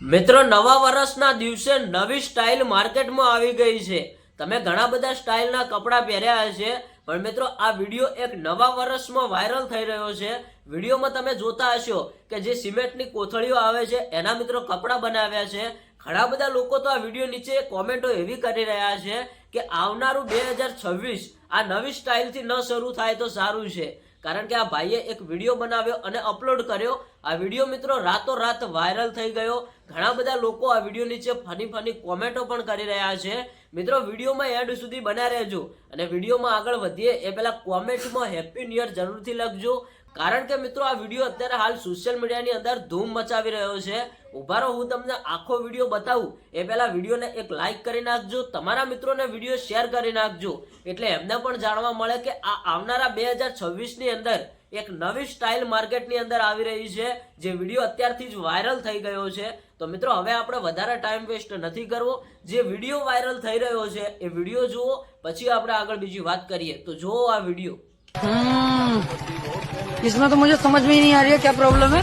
મિત્રો, નવા વર્ષના દિવસે નવી સ્ટાઇલ માર્કેટમાં આવી ગઈ છે. તમે ઘણા બધા સ્ટાઇલના કપડાં પહેર્યા હશે, પણ મિત્રો, આ વીડિયો એક નવા વર્ષમાં વાયરલ થઈ રહ્યો છે. વિડીયોમાં તમે જોતા હશો કે જે સિમેન્ટની કોથળીઓ આવે છે, એના મિત્રો કપડાં બનાવ્યા છે. ઘણા બધા લોકો તો આ વીડિયો નીચે કોમેન્ટો એવી કરી રહ્યા છે કે આવનારું બે હજાર છવ્વીસ આ નવી સ્ટાઇલથી ન શરૂ થાય તો સારું છે. કારણ કે આ ભાઈએ એક વીડિયો બનાવ્યો અને અપલોડ કર્યો. આ વીડિયો મિત્રો રાતોરાત વાયરલ થઈ ગયો. ઘણા બધા લોકો આ વીડિયો નીચે ફની ફની કોમેન્ટો પણ કરી રહ્યા છે. મિત્રો વિડીયોમાં એન્ડ સુધી બન્યા રહેજો અને વિડીયોમાં આગળ વધીએ એ પહેલાં કોમેન્ટમાં હેપી ન્યુ યર જરૂરથી લખજો. કારણ કે મિત્રો આ વીડિયો અત્યારે હાલ સોશિયલ મીડિયાની અંદર ધૂમ મચાવી રહ્યો છે. ઊભા રહો, હું તમને આખો વીડિયો બતાવું. એ પહેલાં વિડીયોને એક લાઇક કરી નાખજો, તમારા મિત્રોને વીડિયો શેર કરી નાખજો. એટલે એમને પણ જાણવા મળે કે આ આવનારા બે હજાર છવ્વીસની અંદર એક નવી સ્ટાઇલ માર્કેટની અંદર આવી રહી છે, જે વીડિયો અત્યારથી જ વાયરલ થઈ ગયો છે. તો મિત્રો, હવે આપણે વધારે ટાઈમ વેસ્ટ નથી કરવો. જે વીડિયો વાયરલ થઈ રહ્યો છે, એ વીડિયો જુઓ. પછી આપણે આગળ બીજી વાત કરીએ. તો જુઓ આ વીડિયો. इसमें तो मुझे समझ में ही नहीं आ रही है क्या प्रॉब्लम है